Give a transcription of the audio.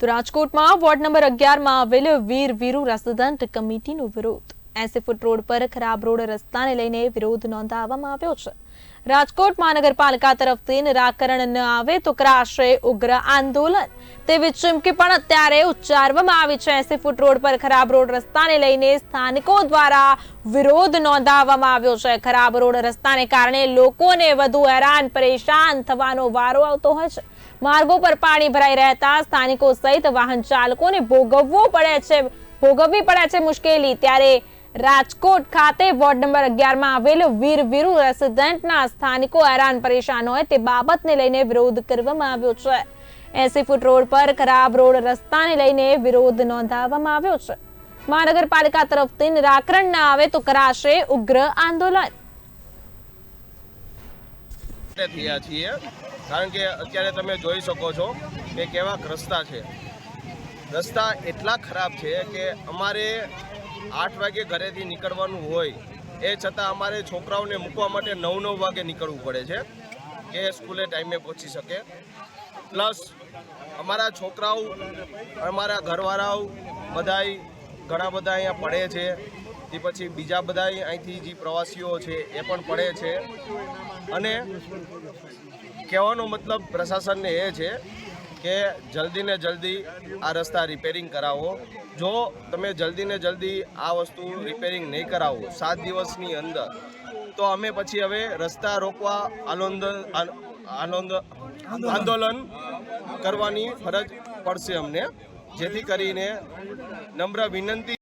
તો રાજકોટમાં ward number અગિયારમાં આવેલ વીર વીરુ રેસિડન્ટ કમિટીનો વિરોધ. એસી ફૂટ રોડ પર ખરાબ રોડ રસ્તાને લઈને વિરોધ નોંધાવવામાં આવ્યો છે. રાજકોટ મહાનગરપાલિકા તરફથી નિરાકરણ ન આવે તો કરાશે ઉગ્ર આંદોલન. તેવી ચીમકી પણ અત્યારે ઉચ્ચારવામાં આવી છે. એસી ફૂટ રોડ પર ખરાબ રોડ રસ્તાને લઈને સ્થાનિકો દ્વારા વિરોધ નોંધાવવામાં આવ્યો છે. ખરાબ રોડ રસ્તાને કારણે લોકોને વધુ હેરાન પરેશાન થવાનો વારો આવતો હોય છે. માર્ગો પર પાણી ભરાઈ રહેતા સ્થાનિકો સહિત વાહન ચાલકોને ભોગવવું પડે છે. ભોગવવી પડે છે મુશ્કેલી. ત્યારે રાજકોટ ખાતે વોર્ડ નંબર અગિયારમાં આવેલ વીર વીરુ રેસિડેન્ટના સ્થાનિકો હેરાન પરેશાન હોય તે બાબતને લઈને વિરોધ કરવામાં આવ્યો છે. એસી ફૂટ રોડ પર ખરાબ રોડ રસ્તાને લઈને વિરોધ નોંધાવવામાં આવ્યો છે. મહાનગરપાલિકા તરફથી નિરાકરણ ન આવે તો કરાશે ઉગ્ર આંદોલન. થયા છીએ. કારણ કે અત્યારે તમે જોઈ શકો છો કે કેવા રસ્તા છે. રસ્તા એટલા ખરાબ છે કે અમારે આઠ વાગે ઘરેથી નીકળવાનું હોય, એ છતાં અમારે છોકરાઓને મૂકવા માટે નવ નવ વાગે નીકળવું પડે છે, કે સ્કૂલે ટાઈમે પહોંચી શકે. પ્લસ, અમારા છોકરાઓ, અમારા ઘરવાળાઓ બધાય ઘણા બધા અહીંયા પડે છે. તે પછી બીજા બધા અહીંથી જે પ્રવાસીઓ છે, એ પણ પડે છે. અને કહેવાનો મતલબ પ્રશાસનને એ છે કે જલ્દી ને જલ્દી આ રસ્તા રિપેરિંગ કરાવો. જો તમે જલ્દી ને જલ્દી આ વસ્તુ રિપેરિંગ નહીં કરાવો, સાત દિવસની અંદર, તો અમે પછી હવે રસ્તા રોકવા આનંદ, આંદોલન કરવાની ફરજ પડશે અમને. જેથી કરીને નમ્ર વિનંતી